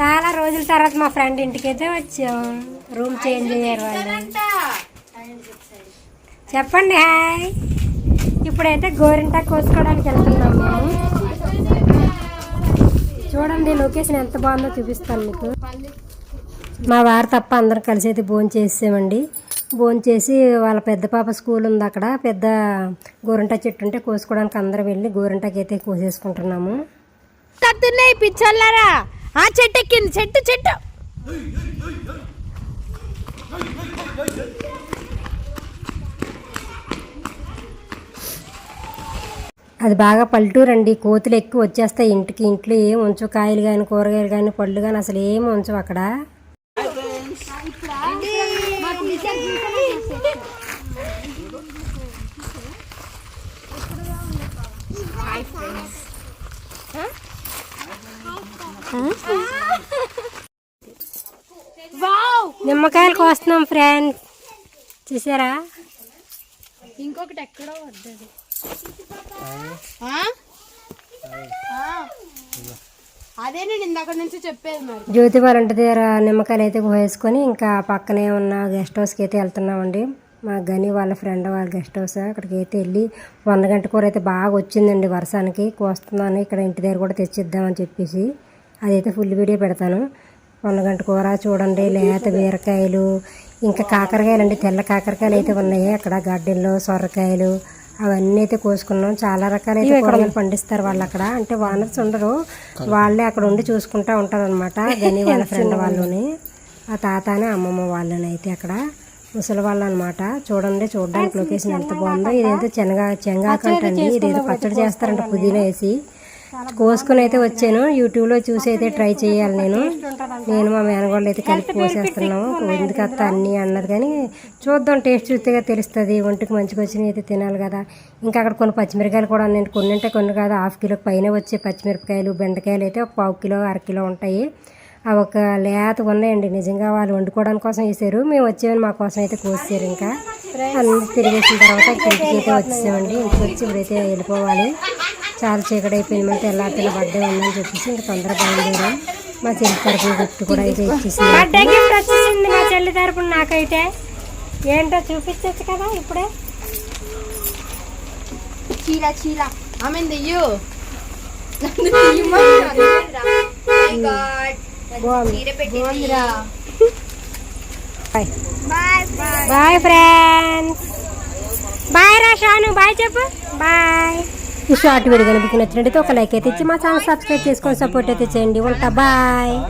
చాలా రోజుల తర్వాత మా ఫ్రెండ్ ఇంటికి అయితే వచ్చాం. రూమ్ చేంజ్ అయ్యారు వాళ్ళు. చెప్పండి హాయ్. ఇప్పుడైతే గోరింటా కోసుకోవడానికి వెళ్తున్నాం మేము. చూడండి లొకేషన్ ఎంత బాగుందో చూపిస్తాను మీకు. మా వారు తప్ప అందరం కలిసి అయితే భోజనం చేసామండి భోజనం చేసి వాళ్ళ పెద్ద పాప స్కూల్ ఉంది అక్కడ. పెద్ద గోరింటా చెట్టు ఉంటే కోసుకోవడానికి అందరం వెళ్ళి గోరింటాకి అయితే కోసేసుకుంటున్నాము పిచ్చోళ్ళారా? ఆ చెట్టు ఎక్కింది చెట్టు చెట్టు. అది బాగా పల్లెటూరు అండి కోతులు ఎక్కువ వచ్చేస్తాయి ఇంటికి ఇంట్లో ఏం ఉంచు కాయలు కానీ కూరగాయలు కానీ పళ్ళు కానీ అసలు ఏం ఉంచవు అక్కడ. నిమ్మకాయలు కోస్తున్నాం ఫ్రెండ్స్. చూసారా? ఇంకొకటి ఎక్కడో వద్దది. అదే నేను ఇందాక నుంచి చెప్పేది మరి. జ్యోతి వాళ్ళ ఇంటి దగ్గర నిమ్మకాయలు అయితే కోసుకొని ఇంకా పక్కనే ఉన్న గెస్ట్ హౌస్కి అయితే వెళ్తున్నామండి. మా గని వాళ్ళ ఫ్రెండ్ వాళ్ళ గెస్ట్ హౌస్. అక్కడికి అయితే వెళ్ళి వంద గంట కూర అయితే బాగా వచ్చిందండి వర్షానికి. కోస్తున్నాను ఇక్కడ ఇంటి దగ్గర కూడా తెచ్చిద్దామని చెప్పేసి. అదైతే ఫుల్ వీడియో పెడతాను. వంద గంట కూర చూడండి లేత బీరకాయలు ఇంకా కాకరకాయలు అండి తెల్ల కాకరకాయలు అయితే ఉన్నాయి. అక్కడ గార్డెన్లో సొరకాయలు అవన్నీ అయితే కోసుకున్నాం. చాలా రకాలైతే కూరగాయలు పండిస్తారు వాళ్ళు అక్కడ. అంటే వానర్స్ ఉండరు. వాళ్ళే అక్కడ ఉండి చూసుకుంటా ఉంటారు అనమాట గని వాళ్ళ ఫ్రెండ్ వాళ్ళని. ఆ తాత అని అమ్మమ్మ వాళ్ళని అయితే అక్కడ ముసలి వాళ్ళు అనమాట చూడండి చూడడానికి లొకేషన్ ఎంత బాగుందో. ఇదేంటో శనగా చెంగాకంట అండి ఇదేదో పచ్చడి చేస్తారంట పుదీనా వేసి. కోసుకుని అయితే వచ్చాను. యూట్యూబ్లో చూసి అయితే ట్రై చేయాలి నేను. నేను మా మేనగోళ్ళు అయితే కలిపి కోసేస్తున్నాము. ఎందుకు అత్త అన్నీ అన్నది కానీ చూద్దాం టేస్ట్ చూస్తేగా తెలుస్తుంది. ఒంటికి మంచిగా వచ్చినవి అయితే తినాలి కదా. ఇంకా అక్కడ కొన్ని పచ్చిమిరకాయలు కూడా నేను కొన్ని అంటే కొన్ని కాదు హాఫ్ కిలో పైన వచ్చే పచ్చిమిరపకాయలు బెండకాయలు అయితే ఒక పావు కిలో అర కిలో ఉంటాయి. అవి ఒక లేతగా ఉన్నాయండి. నిజంగా వాళ్ళు వండుకోవడానికి కోసం వేసారు మేము వచ్చేవని మా కోసం అయితే కోసారు ఇంకా. అన్ని తిరిగేసిన తర్వాత ఇంటికి అయితే వచ్చేసామండి ఇంటికి వచ్చి ఇప్పుడైతే వెళ్ళిపోవాలి. చాలా చీకటి అయిపోయింది మన తెల్లారిన బర్త్డే ఉందని చెప్పేసి ఇంకా తొందరగా బయలుదేరాం. మా చెల్లి తరపున గిఫ్ట్ కూడా అయితే ఇచ్చేసింది. బర్త్డే గిఫ్ట్ వచ్చేసింది మా చెల్లి తరపున నాకైతే. ఏంటో చూపించచ్చు కదా ఇప్పుడే. చీల చీల ఆమె దెయ్యు బాయ్ బాయ్ ఫ్రెండ్స్ బాయ్ రా షాను. బాయ్ చెప్పు. బాయ్ ఈ షార్ట్ వీడియో కనుక నచ్చినట్టయితే ఒక లైక్ అయితే ఇచ్చి మా ఛానల్ సబ్స్క్రైబ్ చేసుకొని సపోర్ట్ అయితే చేయండి. ఉంటా బాయ్.